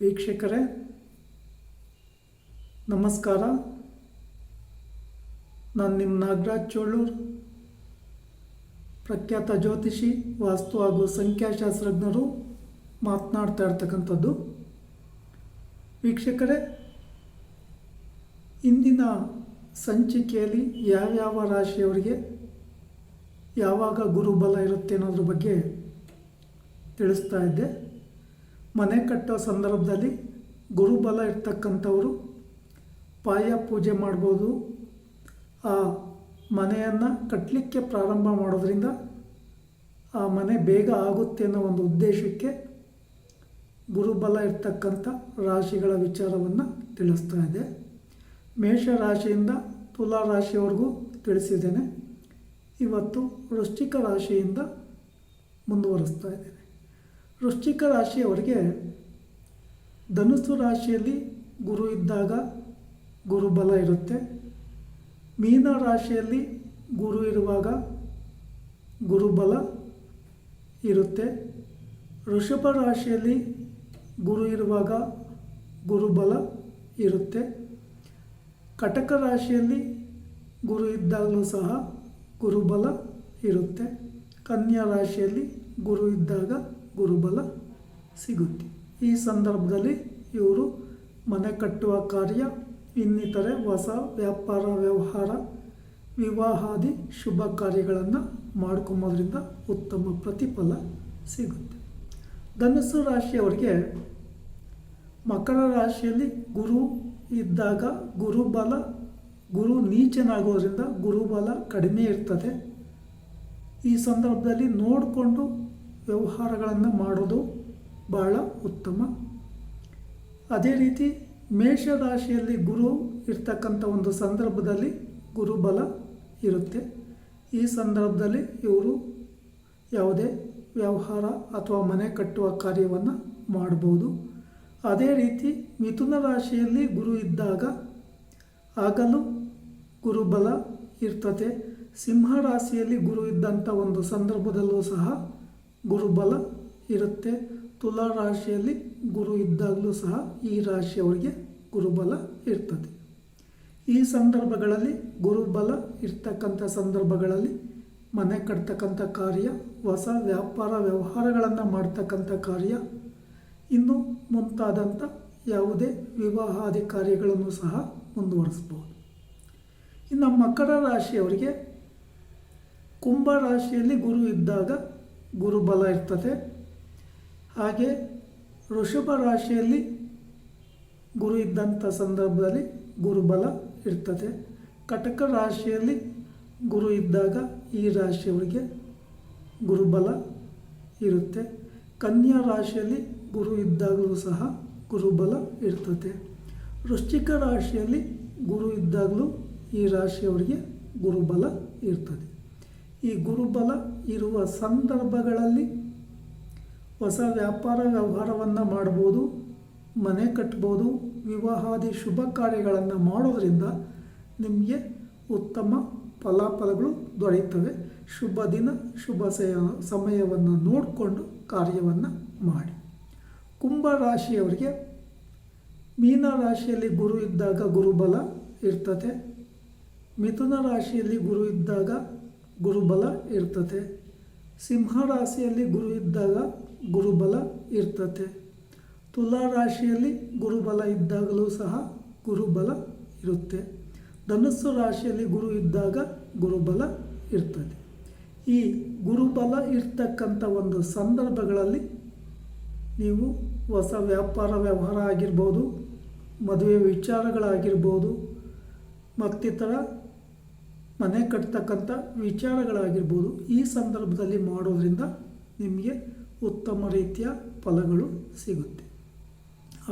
ವೀಕ್ಷಕರೇ, ನಮಸ್ಕಾರ. ನಾನು ನಿಮ್ಮ ನಾಗರಾಜ್ ಚೋಳೂರ್, ಪ್ರಖ್ಯಾತ ಜ್ಯೋತಿಷಿ, ವಾಸ್ತು ಹಾಗೂ ಸಂಖ್ಯಾಶಾಸ್ತ್ರಜ್ಞರು ಮಾತನಾಡ್ತಾ ಇರ್ತಕ್ಕಂಥದ್ದು. ವೀಕ್ಷಕರೇ, ಇಂದಿನ ಸಂಚಿಕೆಯಲ್ಲಿ ಯಾವ್ಯಾವ ರಾಶಿಯವರಿಗೆ ಯಾವಾಗ ಗುರುಬಲ ಇರುತ್ತೆ ಅನ್ನೋದ್ರ ಬಗ್ಗೆ ತಿಳಿಸ್ತಾ ಇದ್ದೆ. ಮನೆ ಕಟ್ಟೋ ಸಂದರ್ಭದಲ್ಲಿ ಗುರುಬಲ ಇರ್ತಕ್ಕಂಥವರು ಪಾಯ ಪೂಜೆ ಮಾಡ್ಬೋದು. ಆ ಮನೆಯನ್ನು ಕಟ್ಟಲಿಕ್ಕೆ ಪ್ರಾರಂಭ ಮಾಡೋದ್ರಿಂದ ಆ ಮನೆ ಬೇಗ ಆಗುತ್ತೆ ಅನ್ನೋ ಒಂದು ಉದ್ದೇಶಕ್ಕೆ ಗುರುಬಲ ಇರ್ತಕ್ಕಂಥ ರಾಶಿಗಳ ವಿಚಾರವನ್ನು ತಿಳಿಸ್ತಾ ಇದೆ. ಮೇಷ ರಾಶಿಯಿಂದ ತುಲಾ ರಾಶಿಯವರೆಗೂ ತಿಳಿಸಿದ್ದೇನೆ. ಇವತ್ತು ವೃಶ್ಚಿಕ ರಾಶಿಯಿಂದ ಮುಂದುವರಿಸ್ತಾ ಇದ್ದೇನೆ. ವೃಶ್ಚಿಕ ರಾಶಿಯವರಿಗೆ ಧನುಸ್ಸು ರಾಶಿಯಲ್ಲಿ ಗುರು ಇದ್ದಾಗ ಗುರುಬಲ ಇರುತ್ತೆ. ಮೀನ ರಾಶಿಯಲ್ಲಿ ಗುರು ಇರುವಾಗ ಗುರುಬಲ ಇರುತ್ತೆ. ಋಷಭ ರಾಶಿಯಲ್ಲಿ ಗುರು ಇರುವಾಗ ಗುರುಬಲ ಇರುತ್ತೆ. ಕಟಕ ರಾಶಿಯಲ್ಲಿ ಗುರು ಇದ್ದಾಗಲೂ ಸಹ ಗುರುಬಲ ಇರುತ್ತೆ. ಕನ್ಯಾ ರಾಶಿಯಲ್ಲಿ ಗುರು ಇದ್ದಾಗ ಗುರುಬಲ ಸಿಗುತ್ತೆ. ಈ ಸಂದರ್ಭದಲ್ಲಿ ಇವರು ಮನೆ ಕಟ್ಟುವ ಕಾರ್ಯ, ಇನ್ನಿತರೆ ಹೊಸ ವ್ಯಾಪಾರ, ವ್ಯವಹಾರ, ವಿವಾಹಾದಿ ಶುಭ ಕಾರ್ಯಗಳನ್ನು ಮಾಡ್ಕೊಂಬೋದ್ರಿಂದ ಉತ್ತಮ ಪ್ರತಿಫಲ ಸಿಗುತ್ತೆ. ಧನುಸ್ಸು ರಾಶಿಯವರಿಗೆ ಮಕರ ರಾಶಿಯಲ್ಲಿ ಗುರು ಇದ್ದಾಗ ಗುರುಬಲ, ಗುರು ನೀಚನಾಗೋದ್ರಿಂದ ಗುರುಬಲ ಕಡಿಮೆ ಇರ್ತದೆ. ಈ ಸಂದರ್ಭದಲ್ಲಿ ನೋಡಿಕೊಂಡು ವ್ಯವಹಾರಗಳನ್ನು ಮಾಡೋದು ಬಹಳ ಉತ್ತಮ. ಅದೇ ರೀತಿ ಮೇಷರಾಶಿಯಲ್ಲಿ ಗುರು ಇರ್ತಕ್ಕಂಥ ಒಂದು ಸಂದರ್ಭದಲ್ಲಿ ಗುರುಬಲ ಇರುತ್ತೆ. ಈ ಸಂದರ್ಭದಲ್ಲಿ ಇವರು ಯಾವುದೇ ವ್ಯವಹಾರ ಅಥವಾ ಮನೆ ಕಟ್ಟುವ ಕಾರ್ಯವನ್ನು ಮಾಡ್ಬೋದು. ಅದೇ ರೀತಿ ಮಿಥುನ ರಾಶಿಯಲ್ಲಿ ಗುರು ಇದ್ದಾಗ ಆಗಲೂ ಗುರುಬಲ ಇರ್ತದೆ. ಸಿಂಹ ರಾಶಿಯಲ್ಲಿ ಗುರು ಇದ್ದಂಥ ಒಂದು ಸಂದರ್ಭದಲ್ಲೂ ಸಹ ಗುರುಬಲ ಇರುತ್ತೆ. ತುಲಾ ರಾಶಿಯಲ್ಲಿ ಗುರು ಇದ್ದಾಗಲೂ ಸಹ ಈ ರಾಶಿಯವರಿಗೆ ಗುರುಬಲ ಇರ್ತದೆ. ಈ ಸಂದರ್ಭಗಳಲ್ಲಿ ಗುರುಬಲ ಇರ್ತಕ್ಕಂಥ ಸಂದರ್ಭಗಳಲ್ಲಿ ಮನೆ ಕಟ್ತಕ್ಕಂಥ ಕಾರ್ಯ, ಹೊಸ ವ್ಯಾಪಾರ ವ್ಯವಹಾರಗಳನ್ನು ಮಾಡ್ತಕ್ಕಂಥ ಕಾರ್ಯ, ಇನ್ನು ಮುಂತಾದಂಥ ಯಾವುದೇ ವಿವಾಹಾದಿ ಕಾರ್ಯಗಳನ್ನು ಸಹ ಮುಂದುವರಿಸ್ಬೋದು. ಇನ್ನು ಮಕರ ರಾಶಿಯವರಿಗೆ ಕುಂಭ ರಾಶಿಯಲ್ಲಿ ಗುರು ಇದ್ದಾಗ ಗುರುಬಲ ಇರ್ತದೆ. ಹಾಗೆ ವೃಷಭ ರಾಶಿಯಲ್ಲಿ ಗುರು ಇದ್ದಂಥ ಸಂದರ್ಭದಲ್ಲಿ ಗುರುಬಲ ಇರ್ತದೆ. ಕಟಕ ರಾಶಿಯಲ್ಲಿ ಗುರು ಇದ್ದಾಗ ಈ ರಾಶಿಯವರಿಗೆ ಗುರುಬಲ ಇರುತ್ತೆ. ಕನ್ಯಾ ರಾಶಿಯಲ್ಲಿ ಗುರು ಇದ್ದಾಗಲೂ ಸಹ ಗುರುಬಲ ಇರ್ತದೆ. ವೃಶ್ಚಿಕ ರಾಶಿಯಲ್ಲಿ ಗುರು ಇದ್ದಾಗಲೂ ಈ ರಾಶಿಯವರಿಗೆ ಗುರುಬಲ ಇರ್ತದೆ. ಈ ಗುರುಬಲ ಇರುವ ಸಂದರ್ಭಗಳಲ್ಲಿ ಹೊಸ ವ್ಯಾಪಾರ ವ್ಯವಹಾರವನ್ನು ಮಾಡ್ಬೋದು, ಮನೆ ಕಟ್ಬೋದು, ವಿವಾಹಾದಿ ಶುಭ ಕಾರ್ಯಗಳನ್ನು ಮಾಡೋದರಿಂದ ನಿಮಗೆ ಉತ್ತಮ ಫಲಾಫಲಗಳು ದೊರೆಯುತ್ತವೆ. ಶುಭ ದಿನ, ಶುಭ ಸಮಯವನ್ನು ನೋಡಿಕೊಂಡು ಕಾರ್ಯವನ್ನು ಮಾಡಿ. ಕುಂಭ ರಾಶಿಯವರಿಗೆ ಮೀನ ರಾಶಿಯಲ್ಲಿ ಗುರು ಇದ್ದಾಗ ಗುರುಬಲ ಇರ್ತದೆ. ಮಿಥುನ ರಾಶಿಯಲ್ಲಿ ಗುರು ಇದ್ದಾಗ ಗುರುಬಲ ಇರ್ತದೆ ಸಿಂಹ ರಾಶಿಯಲ್ಲಿ ಗುರು ಇದ್ದಾಗ ಗುರುಬಲ ಇರ್ತದೆ ತುಲಾ ರಾಶಿಯಲ್ಲಿ ಗುರುಬಲ ಇದ್ದಾಗಲೂ ಸಹ ಗುರುಬಲ ಇರುತ್ತೆ. ಧನಸ್ಸು ರಾಶಿಯಲ್ಲಿ ಗುರು ಇದ್ದಾಗ ಗುರುಬಲ ಇರ್ತದೆ. ಈ ಗುರುಬಲ ಇರ್ತಕ್ಕಂಥ ಒಂದು ಸಂದರ್ಭಗಳಲ್ಲಿ ನೀವು ಹೊಸ ವ್ಯಾಪಾರ ವ್ಯವಹಾರ ಆಗಿರ್ಬೋದು, ಮದುವೆ ವಿಚಾರಗಳಾಗಿರ್ಬೋದು, ಮತ್ತಿತರ ಮನೆ ಕಟ್ತಕ್ಕಂಥ ವಿಚಾರಗಳಾಗಿರ್ಬೋದು, ಈ ಸಂದರ್ಭದಲ್ಲಿ ಮಾಡೋದ್ರಿಂದ ನಿಮಗೆ ಉತ್ತಮ ರೀತಿಯ ಫಲಗಳು ಸಿಗುತ್ತೆ.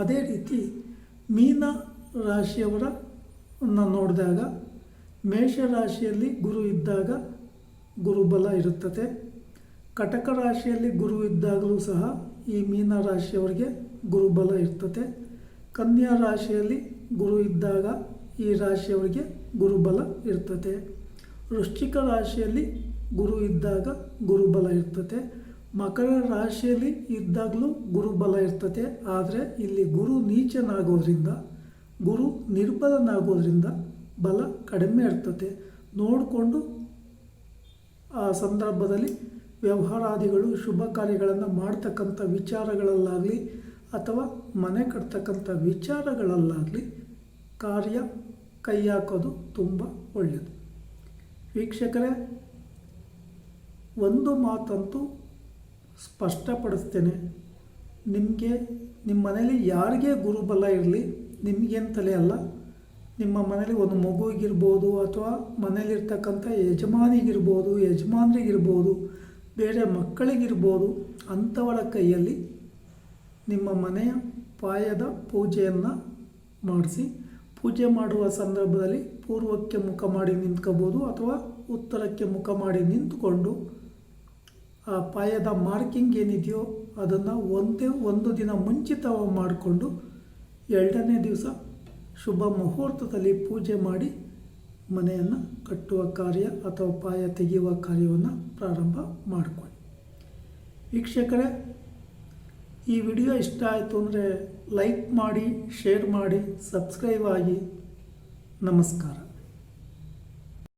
ಅದೇ ರೀತಿ ಮೀನ ರಾಶಿಯವರ ನೋಡಿದಾಗ ಮೇಷರಾಶಿಯಲ್ಲಿ ಗುರು ಇದ್ದಾಗ ಗುರುಬಲ ಇರುತ್ತದೆ. ಕಟಕ ರಾಶಿಯಲ್ಲಿ ಗುರು ಇದ್ದಾಗಲೂ ಸಹ ಈ ಮೀನ ರಾಶಿಯವರಿಗೆ ಗುರುಬಲ ಇರ್ತದೆ. ಕನ್ಯಾ ರಾಶಿಯಲ್ಲಿ ಗುರು ಇದ್ದಾಗ ಈ ರಾಶಿಯವರಿಗೆ ಗುರುಬಲ ಇರ್ತದೆ. ವೃಶ್ಚಿಕ ರಾಶಿಯಲ್ಲಿ ಗುರು ಇದ್ದಾಗ ಗುರುಬಲ ಇರ್ತದೆ. ಮಕರ ರಾಶಿಯಲ್ಲಿ ಇದ್ದಾಗಲೂ ಗುರುಬಲ ಇರ್ತದೆ. ಆದರೆ ಇಲ್ಲಿ ಗುರು ನೀಚನಾಗೋದ್ರಿಂದ, ಗುರು ನಿರ್ಬಲನಾಗೋದ್ರಿಂದ ಬಲ ಕಡಿಮೆ ಇರ್ತದೆ. ನೋಡಿಕೊಂಡು ಆ ಸಂದರ್ಭದಲ್ಲಿ ವ್ಯವಹಾರಾದಿಗಳು, ಶುಭ ಕಾರ್ಯಗಳನ್ನು ಮಾಡ್ತಕ್ಕಂಥ ವಿಚಾರಗಳಲ್ಲಾಗಲಿ ಅಥವಾ ಮನೆ ಕಟ್ತಕ್ಕಂಥ ವಿಚಾರಗಳಲ್ಲಾಗಲಿ ಕಾರ್ಯ ಕೈ ಹಾಕೋದು ತುಂಬ ಒಳ್ಳೆಯದು ವೀಕ್ಷಕರೇ, ಒಂದು ಮಾತಂತೂ ಸ್ಪಷ್ಟಪಡಿಸ್ತೇನೆ. ನಿಮಗೆ, ನಿಮ್ಮ ಮನೇಲಿ ಯಾರಿಗೆ ಗುರುಬಲ ಇರಲಿ, ನಿಮಗೇಂತಲೇ ಅಲ್ಲ, ನಿಮ್ಮ ಮನೇಲಿ ಒಂದು ಮಗುವಿಗಿರ್ಬೋದು ಅಥವಾ ಮನೇಲಿರ್ತಕ್ಕಂಥ ಯಜಮಾನಿಗಿರ್ಬೋದು, ಯಜಮಾನ್ರಿಗಿರ್ಬೋದು, ಬೇರೆ ಮಕ್ಕಳಿಗಿರ್ಬೋದು ಅಂಥವರ ಕೈಯಲ್ಲಿ ನಿಮ್ಮ ಮನೆಯ ಪಾಯದ ಪೂಜೆಯನ್ನು ಮಾಡಿಸಿ ಪೂಜೆ ಮಾಡುವ ಸಂದರ್ಭದಲ್ಲಿ ಪೂರ್ವಕ್ಕೆ ಮುಖ ಮಾಡಿ ನಿಂತ್ಕೋಬೋದು ಅಥವಾ ಉತ್ತರಕ್ಕೆ ಮುಖ ಮಾಡಿ ನಿಂತುಕೊಂಡು, ಆ ಪಾಯದ ಮಾರ್ಕಿಂಗ್ ಏನಿದೆಯೋ ಅದನ್ನು ಒಂದೇ ಒಂದು ದಿನ ಮುಂಚಿತವಾಗಿ ಮಾಡಿಕೊಂಡು ಎರಡನೇ ದಿವಸ ಶುಭ ಮುಹೂರ್ತದಲ್ಲಿ ಪೂಜೆ ಮಾಡಿ ಮನೆಯನ್ನು ಕಟ್ಟುವ ಕಾರ್ಯ ಅಥವಾ ಪಾಯ ತೆಗೆಯುವ ಕಾರ್ಯವನ್ನು ಪ್ರಾರಂಭ ಮಾಡಿಕೊಳ್ಳಿ. ವೀಕ್ಷಕರೇ ಈ ವಿಡಿಯೋ ಇಷ್ಟ ಆಯಿತು ಅಂದರೆ ಲೈಕ್ ಮಾಡಿ ಶೇರ್ ಮಾಡಿ ಸಬ್ಸ್ಕ್ರೈಬ್ ಆಗಿ. ನಮಸ್ಕಾರ.